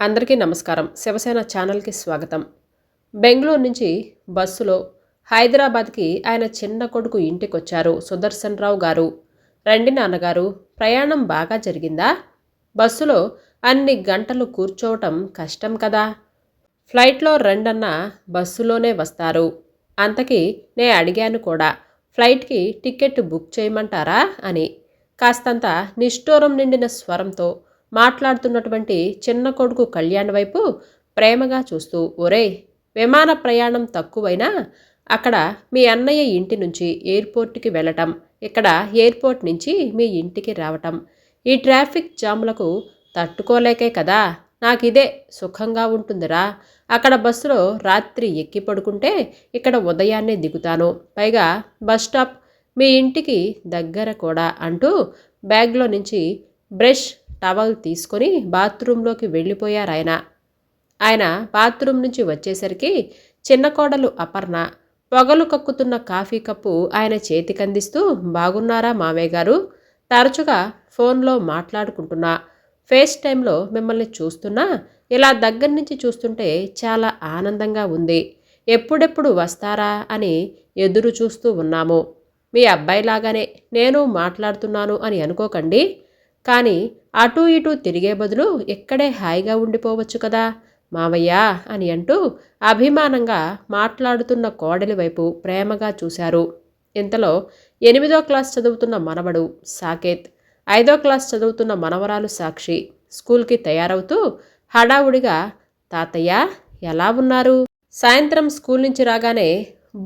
అందరికీ నమస్కారం. శివసేన ఛానల్కి స్వాగతం. బెంగళూరు నుంచి బస్సులో హైదరాబాద్కి ఆయన చిన్న కొడుకు ఇంటికొచ్చారు సుదర్శన్ రావు గారు. రండి నాన్నగారు ప్రయాణం బాగా జరిగిందా? బస్సులో అన్ని గంటలు కూర్చోవటం కష్టం కదా? ఫ్లైట్లో రెండన్నా బస్సులోనే వస్తారు. అంతకి నే అడిగాను కూడా ఫ్లైట్కి టికెట్ బుక్ చేయమంటారా అని. కాస్తంత నిష్ఠూరం నిండిన స్వరంతో మాట్లాడుతున్నటువంటి చిన్న కొడుకు కళ్యాణ్ వైపు ప్రేమగా చూస్తూ ఒరేయ్ విమాన ప్రయాణం తక్కువైనా అక్కడ మీ అన్నయ్య ఇంటి నుంచి ఎయిర్పోర్ట్కి వెళ్ళటం ఇక్కడ ఎయిర్పోర్ట్ నుంచి మీ ఇంటికి రావటం. ఈ ట్రాఫిక్ జాములకు తట్టుకోలేకే కదా నాకు ఇదే సుఖంగా ఉంటుందిరా. అక్కడ బస్సులో రాత్రి ఎక్కి పడుకుంటే ఇక్కడ ఉదయాన్నే దిగుతాను. పైగా బస్ స్టాప్ మీ ఇంటికి దగ్గర కూడా అంటూ బ్యాగ్లో నుంచి బ్రష్ టవల్ తీసుకొని బాత్రూంలోకి వెళ్ళిపోయారు ఆయన. ఆయన బాత్రూమ్ నుంచి వచ్చేసరికి చిన్న కోడలు అపర్ణ పొగలు కక్కుతున్న కాఫీ కప్పు ఆయన చేతికందిస్తూ బాగున్నారా మామయ్య గారు తరచుగా ఫోన్లో మాట్లాడుకుంటున్నా. ఫేస్ టైంలో మిమ్మల్ని చూస్తున్నా ఇలా దగ్గర నుంచి చూస్తుంటే చాలా ఆనందంగా ఉంది. ఎప్పుడెప్పుడు వస్తారా అని ఎదురు చూస్తూ ఉన్నాము. మీ అబ్బాయిలాగానే నేను మాట్లాడుతున్నాను అని అనుకోకండి. కానీ అటూ ఇటూ తిరిగే బదులు ఇక్కడే హాయిగా ఉండిపోవచ్చు కదా మావయ్య అని అంటూ అభిమానంగా మాట్లాడుతున్న కోడలి వైపు ప్రేమగా చూశారు. ఇంతలో ఎనిమిదో క్లాస్ చదువుతున్న మనవడు సాకేత్ ఐదో క్లాస్ చదువుతున్న మనవరాలు సాక్షి స్కూల్కి తయారవుతూ హడావుడిగా తాతయ్య ఎలా ఉన్నారు? సాయంత్రం స్కూల్ నుంచి రాగానే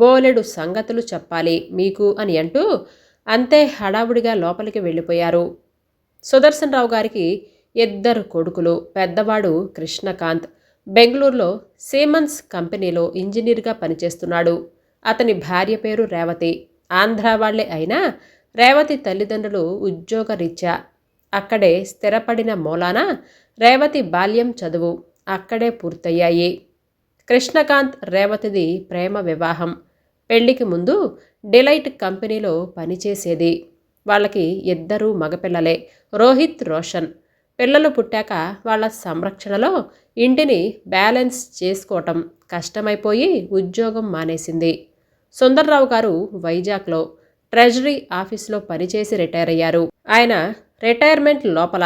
బోలెడు సంగతులు చెప్పాలి మీకు అని అంటూ అంతే హడావుడిగా లోపలికి వెళ్ళిపోయారు. సుదర్శన్ రావు గారికి ఇద్దరు కొడుకులు పెద్దవాడు కృష్ణకాంత్. బెంగళూరులో సీమన్స్ కంపెనీలో ఇంజనీర్గా పనిచేస్తున్నాడు. అతని భార్య పేరు రేవతి. ఆంధ్ర వాళ్ళే అయినా రేవతి తల్లిదండ్రులు ఉద్యోగరీత్యా అక్కడే స్థిరపడిన మూలాన రేవతి బాల్యం చదువు అక్కడే పూర్తయ్యాయి. కృష్ణకాంత్ రేవతిది ప్రేమ వివాహం. పెళ్ళికి ముందు డిలైట్ కంపెనీలో పనిచేసేది. వాళ్ళకి ఇద్దరూ మగపిల్లలే. రోహిత్ రోషన్. పిల్లలు పుట్టాక వాళ్ళ సంరక్షణలో ఇంటిని బ్యాలెన్స్ చేసుకోవటం కష్టమైపోయి ఉద్యోగం మానేసింది. సుందర్రావు గారు వైజాగ్లో ట్రెజరీ ఆఫీస్లో పనిచేసి రిటైర్ అయ్యారు. ఆయన రిటైర్మెంట్ లోపల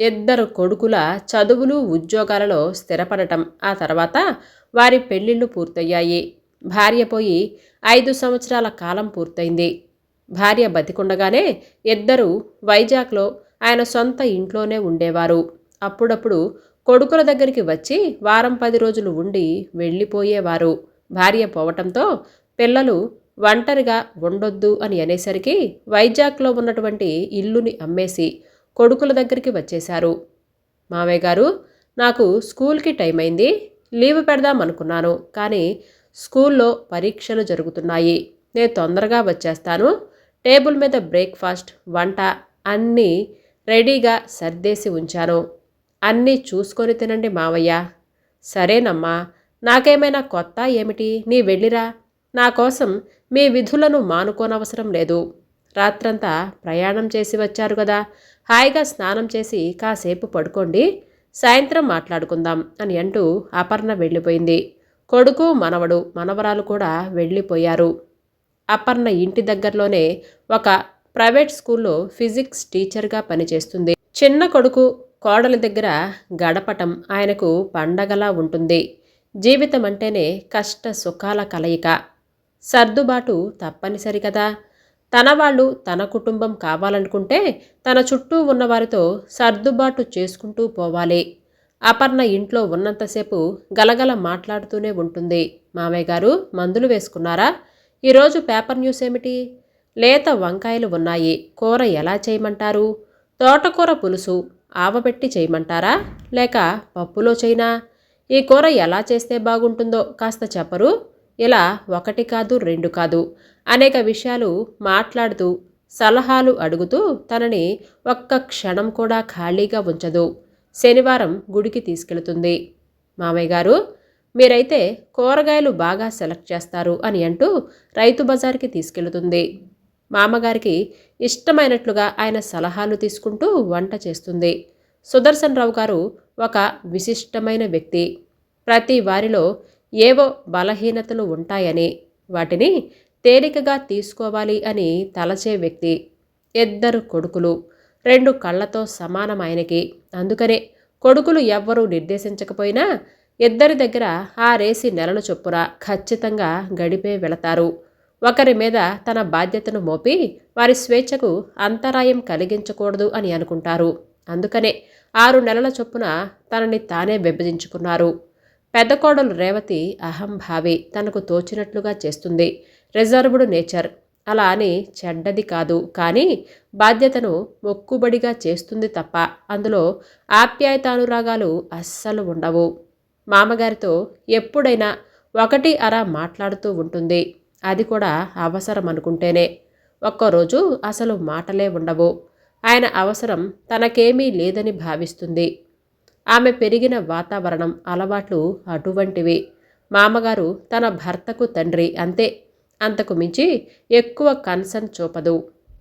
ఇద్దరు కొడుకుల చదువులు ఉద్యోగాలలో స్థిరపడటం ఆ తర్వాత వారి పెళ్ళిళ్ళు పూర్తయ్యాయి. భార్య పోయి ఐదు సంవత్సరాల కాలం పూర్తయింది. భార్య బతికుండగానే ఇద్దరూ వైజాగ్లో ఆయన సొంత ఇంట్లోనే ఉండేవారు. అప్పుడప్పుడు కొడుకుల దగ్గరికి వచ్చి వారం పది రోజులు ఉండి వెళ్ళిపోయేవారు. భార్య పోవటంతో పిల్లలు ఒంటరిగా ఉండొద్దు అని అనేసరికి వైజాగ్లో ఉన్నటువంటి ఇల్లుని అమ్మేసి కొడుకుల దగ్గరికి వచ్చేశారు. మామయ్య గారు నాకు స్కూల్కి టైం అయింది. లీవ్ పెడదాం అనుకున్నాను. కానీ స్కూల్లో పరీక్షలు జరుగుతున్నాయి. నేను తొందరగా వచ్చేస్తాను. టేబుల్ మీద బ్రేక్ఫాస్ట్ వంట అన్నీ రెడీగా సర్దేసి ఉంచాను. అన్నీ చూసుకొని తినండి మావయ్య. సరేనమ్మా నాకేమైనా కొత్త ఏమిటి? నీ వెళ్ళిరా. నా కోసం మీ విధులను మానుకోనవసరం లేదు. రాత్రంతా ప్రయాణం చేసి వచ్చారు కదా. హాయిగా స్నానం చేసి కాసేపు పడుకోండి. సాయంత్రం మాట్లాడుకుందాం అని అంటూ అపర్ణ వెళ్ళిపోయింది. కొడుకు మనవడు మనవరాలు కూడా వెళ్ళిపోయారు. అపర్ణ ఇంటి దగ్గరలోనే ఒక ప్రైవేట్ స్కూల్లో ఫిజిక్స్ టీచర్గా పనిచేస్తుంది. చిన్న కొడుకు కోడల దగ్గర గడపటం ఆయనకు పండగలా ఉంటుంది. జీవితం అంటేనే కష్ట సుఖాల కలయిక. సర్దుబాటు తప్పనిసరి కదా. తన వాళ్ళు తన కుటుంబం కావాలనుకుంటే తన చుట్టూ ఉన్నవారితో సర్దుబాటు చేసుకుంటూ పోవాలి. అపర్ణ ఇంట్లో ఉన్నంతసేపు గలగల మాట్లాడుతూనే ఉంటుంది. మామయ్య గారు మందులు వేసుకున్నారా? ఈరోజు పేపర్ న్యూస్ ఏమిటి? లేత వంకాయలు ఉన్నాయి కూర ఎలా చేయమంటారు? తోటకూర పులుసు ఆవబెట్టి చేయమంటారా? లేక పప్పులో చైనా ఈ కూర ఎలా చేస్తే బాగుంటుందో కాస్త చెప్పరు? ఇలా ఒకటి కాదు రెండు కాదు. అనేక విషయాలు మాట్లాడుతూ సలహాలు అడుగుతూ తనని ఒక్క క్షణం కూడా ఖాళీగా ఉంచదు. శనివారం గుడికి తీసుకెళుతుంది. మామయ్య గారు మీరైతే కూరగాయలు బాగా సెలెక్ట్ చేస్తారు అని అంటూ రైతు బజార్కి తీసుకెళుతుంది. మామగారికి ఇష్టమైనట్లుగా ఆయన సలహాలు తీసుకుంటూ వంట చేస్తుంది. సుదర్శన్ రావు గారు ఒక విశిష్టమైన వ్యక్తి. ప్రతి వారిలో ఏవో బలహీనతలు ఉంటాయని వాటిని తేలికగా తీసుకోవాలి అని తలచే వ్యక్తి. ఇద్దరు కొడుకులు. రెండు కళ్ళతో సమానం ఆయనకి. అందుకనే కొడుకులు ఎవ్వరూ నిర్దేశించకపోయినా ఇద్దరి దగ్గర ఆ రేసి నెలల చొప్పున ఖచ్చితంగా గడిపే వెళతారు. ఒకరి మీద తన బాధ్యతను మోపి వారి స్వేచ్ఛకు అంతరాయం కలిగించకూడదు అని అనుకుంటారు. అందుకనే ఆరు నెలల చొప్పున తనని తానే విభజించుకున్నారు పెద్ద కోడలు రేవతి అహంభావి తనకు తోచినట్లుగా చేస్తుంది. Reserved nature. అలా అని చెడ్డది కాదు. కానీ బాధ్యతను మొక్కుబడిగా చేస్తుంది తప్ప అందులో ఆప్యాయతానురాగాలు అస్సలు ఉండవు. మామగారితో ఎప్పుడైనా ఒకటి అర మాట్లాడుతూ ఉంటుంది. అది కూడా అవసరం అనుకుంటేనే. ఒక్కరోజు అసలు మాటలే ఉండవు. ఆయన అవసరం తనకేమీ లేదని భావిస్తుంది. ఆమె పెరిగిన వాతావరణం అలవాట్లు అటువంటివి. మామగారు తన భర్తకు తండ్రి అంతే. అంతకు మించి ఎక్కువ కన్సర్న్ చూపదు.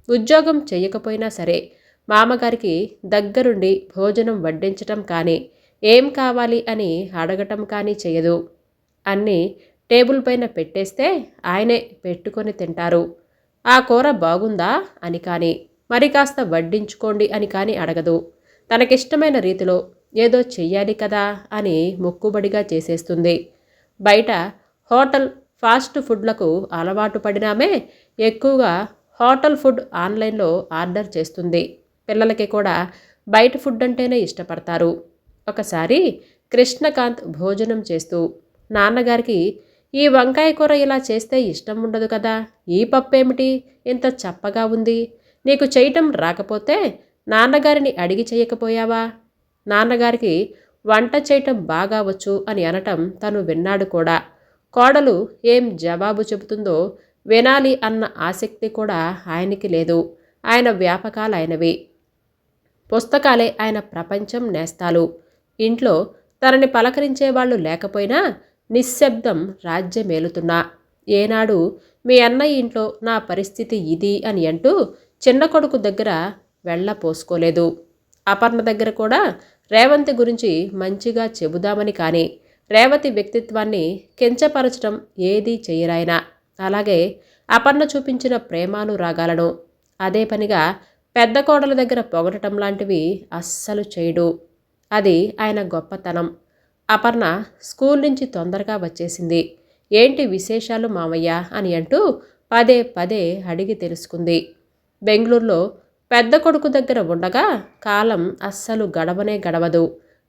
ఉద్యోగం చేయకపోయినా సరే మామగారికి దగ్గరుండి భోజనం వడ్డించటం కానీ ఏం కావాలి అని అడగటం కానీ చేయదు అన్నీ టేబుల్ పైన పెట్టేస్తే ఆయనే పెట్టుకొని తింటారు. ఆ కూర బాగుందా? అని కానీ మరి కాస్త వడ్డించుకోండి అని కానీ అడగదు. తనకిష్టమైన రీతిలో ఏదో చెయ్యాలి కదా అని మొక్కుబడిగా చేసేస్తుంది. బయట హోటల్ ఫాస్ట్ ఫుడ్లకు అలవాటు పడినామే ఎక్కువగా హోటల్ ఫుడ్ ఆన్లైన్లో ఆర్డర్ చేస్తుంది. పిల్లలకి కూడా బయట ఫుడ్ అంటేనే ఇష్టపడతారు. ఒకసారి కృష్ణకాంత్ భోజనం చేస్తూ నాన్నగారికి ఈ వంకాయ కూర ఇలా చేస్తే ఇష్టం ఉండదు కదా ఈ పప్పేమిటి? ఇంత చప్పగా ఉంది. నీకు చేయటం రాకపోతే నాన్నగారిని అడిగి చేయకపోయావా? నాన్నగారికి వంట చేయటం బాగా వచ్చు అని అనటం తను విన్నాడు కూడా. కోడలు ఏం జవాబు చెబుతుందో వినాలి అన్న ఆసక్తి కూడా ఆయనకి లేదు. ఆయన వ్యాపకాలు ఆయనవి పుస్తకాలే ఆయన ప్రపంచం నేస్తాలు. ఇంట్లో తనని పలకరించే వాళ్ళు లేకపోయినా నిశ్శబ్దం రాజ్యమేలుతున్నా ఏనాడు మీ అన్నయ్య ఇంట్లో నా పరిస్థితి ఇది అని అంటూ చిన్న కొడుకు దగ్గర వెళ్ళపోసుకోలేదు అపర్ణ దగ్గర కూడా రేవంతి గురించి మంచిగా చెబుదామని కానీ రేవతి వ్యక్తిత్వాన్ని కించపరచడం ఏదీ చేయరాయన. అలాగే అపర్ణ చూపించిన ప్రేమానురాగాలను అదే పనిగా పెద్ద కోడల దగ్గర పొగడటం లాంటివి అస్సలు చేయడు. అది ఆయన గొప్పతనం. అపర్ణ స్కూల్ నుంచి తొందరగా వచ్చేసింది. ఏంటి విశేషాలు మామయ్య అని అంటూ పదే పదే అడిగి తెలుసుకుంది. బెంగళూరులో పెద్ద కొడుకు దగ్గర ఉండగా కాలం అస్సలు గడవనే గడవదు.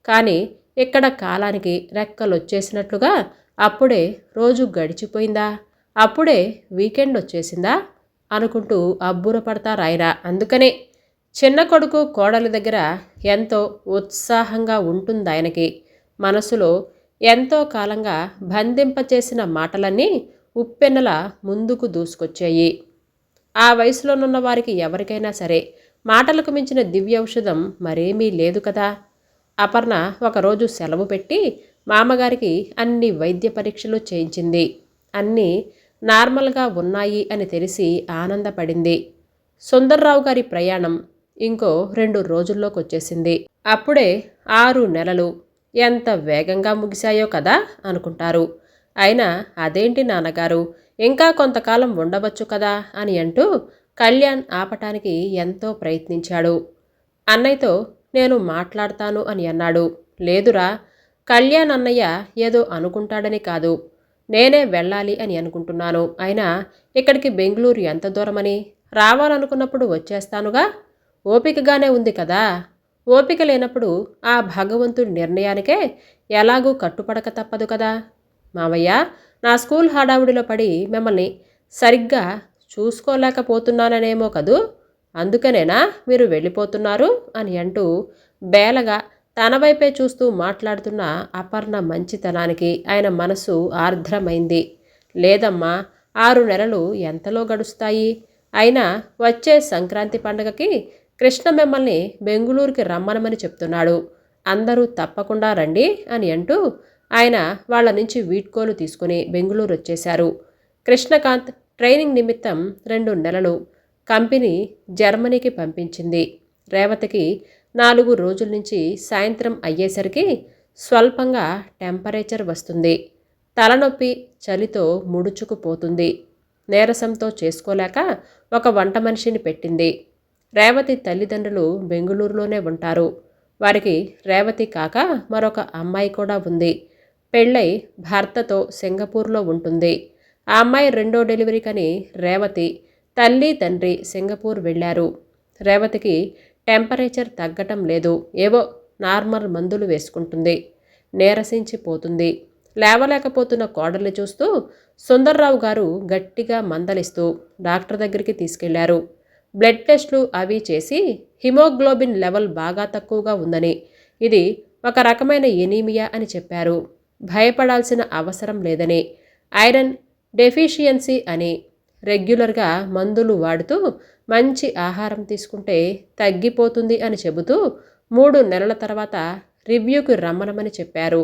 కానీ ఇక్కడ కాలానికి రెక్కలొచ్చేసినట్లుగా అప్పుడే రోజు గడిచిపోయిందా? అప్పుడే వీకెండ్ వచ్చేసిందా? అనుకుంటూ అబ్బురపడతారాయన అందుకనే చిన్న కొడుకు కోడల దగ్గర ఎంతో ఉత్సాహంగా ఉంటుంది ఆయనకి మనసులో ఎంతో కాలంగా బంధింపచేసిన మాటలన్నీ ఉప్పెన్నల ముందుకు దూసుకొచ్చాయి. ఆ వయసులోనున్న వారికి ఎవరికైనా సరే మాటలకు మించిన దివ్య ఔషధం మరేమీ లేదు కదా. అపర్ణ ఒకరోజు సెలవు పెట్టి మామగారికి అన్ని వైద్య పరీక్షలు చేయించింది. అన్నీ నార్మల్గా ఉన్నాయి అని తెలిసి ఆనందపడింది. సుందర్రావు గారి ప్రయాణం ఇంకో రెండు రోజుల్లోకి వచ్చేసింది అప్పుడే ఆరు నెలలు. ఎంత వేగంగా ముగిశాయో కదా అనుకుంటారు. అయినా అదేంటి నాన్నగారు? ఇంకా కొంతకాలం ఉండవచ్చు కదా అని అంటూ కళ్యాణ్ ఆపటానికి ఎంతో ప్రయత్నించాడు. అన్నయ్యతో నేను మాట్లాడతాను అని అన్నాడు. లేదురా కళ్యాణ్ అన్నయ్య ఏదో అనుకుంటాడని కాదు. నేనే వెళ్ళాలి అని అనుకుంటున్నాను. అయినా ఇక్కడికి బెంగళూరు ఎంత దూరమని? రావాలనుకున్నప్పుడు వచ్చేస్తానుగా. ఓపికగానే ఉంది కదా? ఓపిక లేనప్పుడు ఆ భగవంతుడి నిర్ణయానికే ఎలాగూ కట్టుపడక తప్పదు కదా? మావయ్య నా స్కూల్ హడావుడిలో పడి మిమ్మల్ని సరిగ్గా చూసుకోలేకపోతున్నాననేమో కదూ? అందుకనేనా మీరు వెళ్ళిపోతున్నారు అని అంటూ బేలగా తన వైపే చూస్తూ మాట్లాడుతున్న అపర్ణ మంచితనానికి ఆయన మనసు ఆర్ద్రమైంది. లేదమ్మా ఆరు నెలలు ఎంతలో గడుస్తాయి? అయినా వచ్చే సంక్రాంతి పండగకి కృష్ణ మిమ్మల్ని బెంగుళూరుకి రమ్మనమని చెప్తున్నాడు. అందరూ తప్పకుండా రండి అని అంటూ ఆయన వాళ్ళ నుంచి వీడ్కోలు తీసుకుని బెంగుళూరు వచ్చేశారు. కృష్ణకాంత్ ట్రైనింగ్ నిమిత్తం రెండు నెలలు కంపెనీ జర్మనీకి పంపించింది. రేవతికి నాలుగు రోజుల నుంచి సాయంత్రం అయ్యేసరికి స్వల్పంగా టెంపరేచర్ వస్తుంది. తలనొప్పి చలితో ముడుచుకుపోతుంది. నీరసంతో చేసుకోలేక ఒక వంట మనిషిని పెట్టింది. రేవతి తల్లిదండ్రులు బెంగుళూరులోనే ఉంటారు. వారికి రేవతి కాక మరొక అమ్మాయి కూడా ఉంది. పెళ్ళై భర్తతో సింగపూర్లో ఉంటుంది. ఆ అమ్మాయి రెండో డెలివరీ కని రేవతి తల్లి తండ్రి సింగపూర్ వెళ్ళారు. రేవతికి టెంపరేచర్ తగ్గటం లేదు. ఏవో నార్మల్ మందులు వేసుకుంటుంది. నీరసించిపోతుంది లేవలేకపోతున్న కోడల్ని చూస్తూ సుందర్రావు గారు గట్టిగా మందలిస్తూ డాక్టర్ దగ్గరికి తీసుకెళ్ళారు. బ్లడ్ టెస్ట్లు అవి చేసి హిమోగ్లోబిన్ లెవెల్ బాగా తక్కువగా ఉందని. ఇది ఒక రకమైన ఎనీమియా అని చెప్పారు. భయపడాల్సిన అవసరం లేదని. ఐరన్ డెఫిషియన్సీ అని రెగ్యులర్గా మందులు వాడుతూ మంచి ఆహారం తీసుకుంటే తగ్గిపోతుంది అని చెబుతూ మూడు నెలల తర్వాత రివ్యూకి రమ్మనమని చెప్పారు.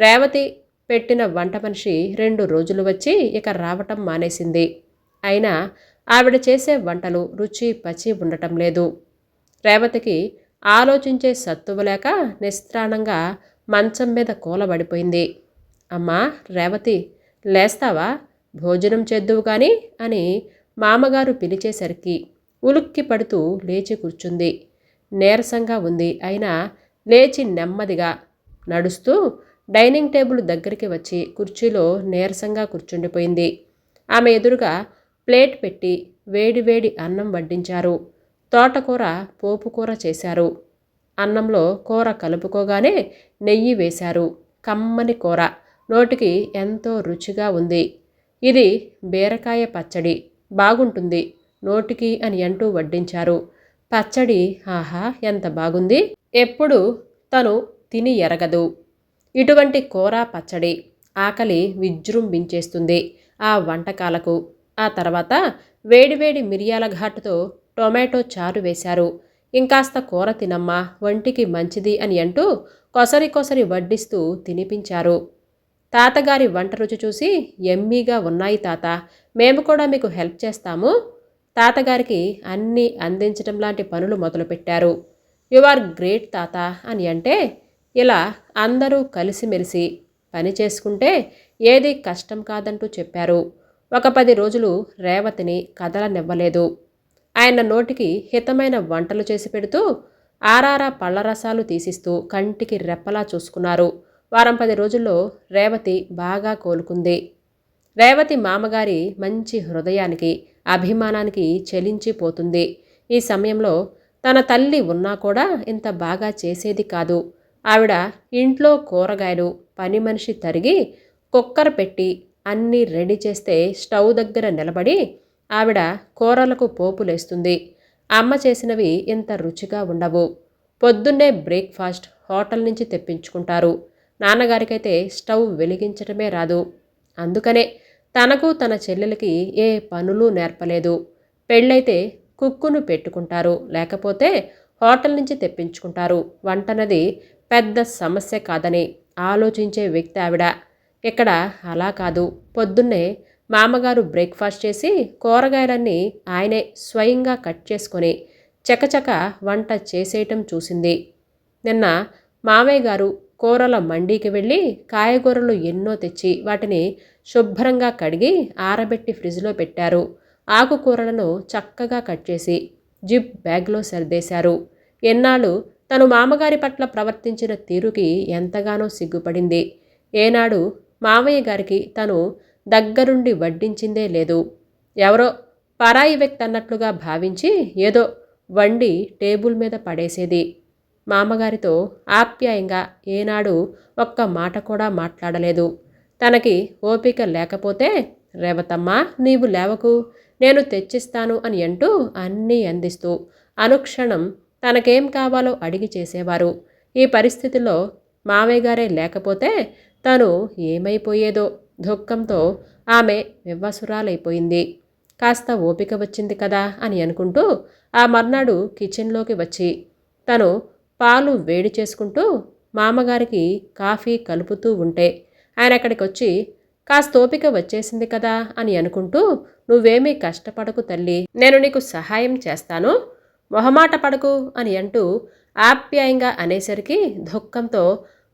రేవతి పెట్టిన వంట మనిషి రెండు రోజులు వచ్చి ఇక రావటం మానేసింది. అయినా ఆవిడ చేసే వంటలు రుచి పచి ఉండటం లేదు. రేవతికి ఆలోచించే సత్తువు లేక నిస్త్రాణంగా మంచం మీద కూలబడిపోయింది. అమ్మా రేవతి లేస్తావా? భోజనం చేద్దువు కానీ అని మామగారు పిలిచేసరికి ఉలుక్కి పడుతూ లేచి కూర్చుంది. నీరసంగా ఉంది. అయినా లేచి నెమ్మదిగా నడుస్తూ డైనింగ్ టేబుల్ దగ్గరికి వచ్చి కుర్చీలో నీరసంగా కూర్చుండిపోయింది. ఆమె ఎదురుగా ప్లేట్ పెట్టి వేడివేడి అన్నం వడ్డించారు. తోటకూర పోపు కూర చేశారు. అన్నంలో కూర కలుపుకోగానే నెయ్యి వేశారు. కమ్మని కూర. నోటికి ఎంతో రుచిగా ఉంది. ఇది బీరకాయ పచ్చడి. బాగుంటుంది. నోటికి అని అంటూ వడ్డించారు. పచ్చడి ఆహా ఎంత బాగుంది. ఎప్పుడు తను తిని ఎరగదు. ఇటువంటి కూర పచ్చడి ఆకలి విజృంభించేస్తుంది ఆ వంటకాలకు. ఆ తర్వాత వేడివేడి మిరియాల ఘాటుతో టొమాటో చారు వేశారు. ఇంకాస్త కూర తినమ్మా ఒంటికి మంచిది అని అంటూ కొసరి కొసరి వడ్డిస్తూ తినిపించారు. తాతగారి వంట రుచి చూసి ఎమ్మీగా ఉన్నాయి తాత మేము కూడా మీకు హెల్ప్ చేస్తాము తాతగారికి అన్నీ అందించడం లాంటి పనులు మొదలుపెట్టారు. యు ఆర్ గ్రేట్ తాత అని అంటే ఇలా అందరూ కలిసిమెలిసి పని చేసుకుంటే ఏది కష్టం కాదంటూ చెప్పారు. ఒక పది రోజులు రేవతిని కదలనివ్వలేదు. ఆయన నోటికి హితమైన వంటలు చేసి పెడుతూ ఆరారా పళ్ళ రసాలు తీసిస్తూ కంటికి రెప్పలా చూసుకున్నారు. వారం పది రోజుల్లో రేవతి బాగా కోలుకుంది. రేవతి మామగారి మంచి హృదయానికి అభిమానానికి చెలించిపోతుంది. ఈ సమయంలో తన తల్లి ఉన్నా కూడా ఇంత బాగా చేసేది కాదు. ఆవిడ ఇంట్లో కూరగాయలు పని మనిషి తరిగి కుక్కర్ పెట్టి అన్నీ రెడీ చేస్తే స్టవ్ దగ్గర నిలబడి ఆవిడ కూరలకు పోపులేస్తుంది అమ్మ చేసినవి ఇంత రుచిగా ఉండవు. పొద్దున్నే బ్రేక్ఫాస్ట్ హోటల్ నుంచి తెప్పించుకుంటారు. నాన్నగారికైతే స్టవ్ వెలిగించటమే రాదు. అందుకనే తనకు తన చెల్లెలకి ఏ పనులు నేర్పలేదు. పెళ్ళైతే కుక్కును పెట్టుకుంటారు. లేకపోతే హోటల్ నుంచి తెప్పించుకుంటారు. వంటనది పెద్ద సమస్య కాదని ఆలోచించే వ్యక్తి ఆవిడ. ఇక్కడ అలా కాదు. పొద్దున్నే మామగారు బ్రేక్ఫాస్ట్ చేసి కూరగాయలన్నీ ఆయనే స్వయంగా కట్ చేసుకొని చకచక వంట చేసేయటం చూసింది. నిన్న మామయ్య గారు కూరల మండీకి వెళ్ళి కాయగూరలు ఎన్నో తెచ్చి వాటిని శుభ్రంగా కడిగి ఆరబెట్టి ఫ్రిడ్జ్లో పెట్టారు. ఆకుకూరలను చక్కగా కట్ చేసి జిప్ బ్యాగ్లో సర్దేశారు. ఎన్నాళ్ళు తను మామగారి పట్ల ప్రవర్తించిన తీరుకి ఎంతగానో సిగ్గుపడింది. ఏనాడు మామయ్య గారికి తను దగ్గరుండి వడ్డించిందే లేదు. ఎవరో పరాయి వ్యక్తి అన్నట్లుగా భావించి ఏదో వండి టేబుల్ మీద పడేసేది. మామగారితో ఆప్యాయంగా ఏనాడు ఒక్క మాట కూడా మాట్లాడలేదు. తనకి ఓపిక లేకపోతే రేవతమ్మా నీవు లేవకు నేను తెచ్చిస్తాను అని అంటూ అన్నీ అందిస్తూ అనుక్షణం తనకేం కావాలో అడిగి చేసేవారు. ఈ పరిస్థితిలో మావయ్య గారే లేకపోతే తను ఏమైపోయేదో దుఃఖంతో ఆమె వివ్వసురాలైపోయింది కాస్త ఓపిక వచ్చింది కదా అని అనుకుంటూ ఆ మర్నాడు కిచెన్లోకి వచ్చి తను పాలు వేడి చేసుకుంటూ మామగారికి కాఫీ కలుపుతూ ఉంటే ఆయన అక్కడికి వచ్చి కాస్త ఓపిక వచ్చేసింది కదా అని అనుకుంటూ నువ్వేమీ కష్టపడకు తల్లి నేను నీకు సహాయం చేస్తాను. మొహమాట పడకు అని అంటూ ఆప్యాయంగా అనేసరికి దుఃఖంతో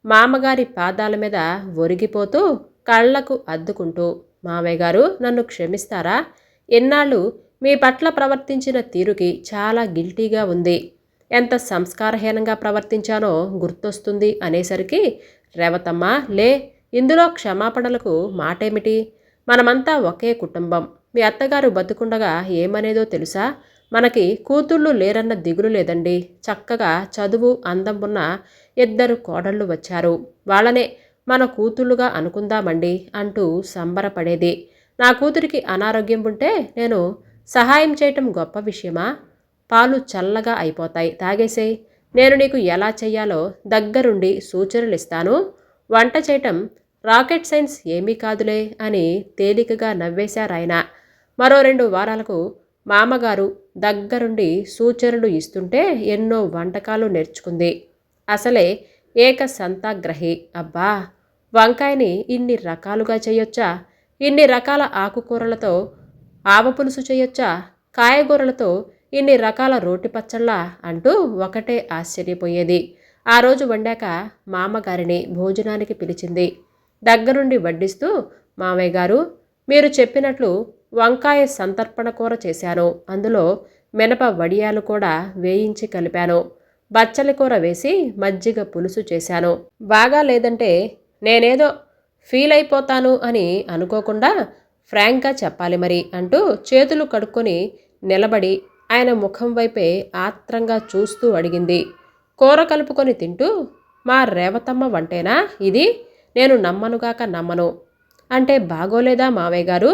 మామగారి పాదాల మీద ఒరిగిపోతూ కళ్ళకు అద్దుకుంటూ మామయ్య గారు నన్ను క్షమిస్తారా? ఎన్నాళ్ళు మీ పట్ల ప్రవర్తించిన తీరుకి చాలా గిల్టీగా ఉంది. ఎంత సంస్కారహీనంగా ప్రవర్తించానో గుర్తొస్తుంది అనేసరికి రేవతమ్మ లే ఇందులో క్షమాపణలకు మాటేమిటి? మనమంతా ఒకే కుటుంబం. మీ అత్తగారు బతుకుండగా ఏమనేదో తెలుసా? మనకి కూతుళ్ళు లేరన్న దిగులు లేదండి. చక్కగా చదువు అందం ఉన్న ఇద్దరు కోడళ్ళు వచ్చారు. వాళ్ళనే మన కూతుళ్ళుగా అనుకుందామండి అంటూ సంబరపడేది. నా కూతురికి అనారోగ్యం ఉంటే నేను సహాయం చేయటం గొప్ప విషయమా? పాలు చల్లగా అయిపోతాయి. తాగేసేయ్ నేను నీకు ఎలా చెయ్యాలో దగ్గరుండి సూచనలు ఇస్తాను వంట చేయటం రాకెట్ సైన్స్ ఏమీ కాదులే అని తేలికగా నవ్వేశారాయన. మరో రెండు వారాలకు మామగారు దగ్గరుండి సూచనలు ఇస్తుంటే ఎన్నో వంటకాలు నేర్చుకుంది. అసలే ఏక సంతాగ్రహి. అబ్బా! వంకాయని ఇన్ని రకాలుగా చేయొచ్చా? ఇన్ని రకాల ఆకుకూరలతో ఆవపులుసు చేయొచ్చా? కాయగూరలతో ఇన్ని రకాల రోటి పచ్చళ్ళ? అంటూ ఒకటే ఆశ్చర్యపోయేది. ఆ రోజు వండాక మామగారిని భోజనానికి పిలిచింది. దగ్గరుండి వడ్డిస్తూ మామయ్య గారు మీరు చెప్పినట్లు వంకాయ సంతర్పణ కూర చేశాను. అందులో మినప వడియాలు కూడా వేయించి కలిపాను. బచ్చలి కూర వేసి మజ్జిగ పులుసు చేశాను. బాగా లేదంటే నేనేదో ఫీల్ అయిపోతాను అని అనుకోకుండా ఫ్రాంక్గా చెప్పాలి మరి అంటూ చేతులు కడుక్కొని నిలబడి ఆయన ముఖం వైపే ఆత్రంగా చూస్తూ అడిగింది. కూర కలుపుకొని తింటూ మా రేవతమ్మ వంటేనా? ఇది నేను నమ్మనుగాక నమ్మను. అంటే బాగోలేదా మావయ్య గారు?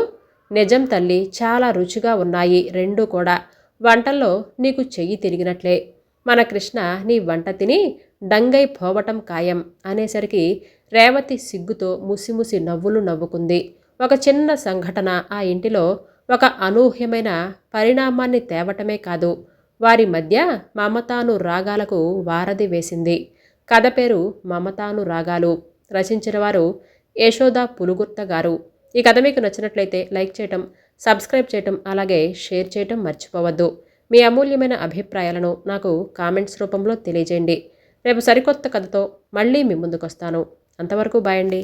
నిజం తల్లి చాలా రుచిగా ఉన్నాయి రెండు కూడా. వంటల్లో నీకు చెయ్యి తిరిగినట్లే. మన కృష్ణ నీ వంట తిని డంగై పోవటం ఖాయం అనేసరికి రేవతి సిగ్గుతో ముసిముసి నవ్వులు నవ్వుకుంది. ఒక చిన్న సంఘటన ఆ ఇంటిలో ఒక అనూహ్యమైన పరిణామాన్ని తేవటమే కాదు వారి మధ్య మమతాను రాగాలకు వారధి వేసింది. కథ పేరు మమతాను రాగాలు రచించిన వారు యశోద పులుగుర్త గారు. ఈ కథ మీకు నచ్చినట్లయితే లైక్ చేయటం సబ్స్క్రైబ్ చేయటం అలాగే షేర్ చేయటం మర్చిపోవద్దు. మీ అమూల్యమైన అభిప్రాయాలను నాకు కామెంట్స్ రూపంలో తెలియజేయండి. రేపు సరికొత్త కథతో మళ్ళీ మీ ముందుకు వస్తాను అంతవరకు బాయండి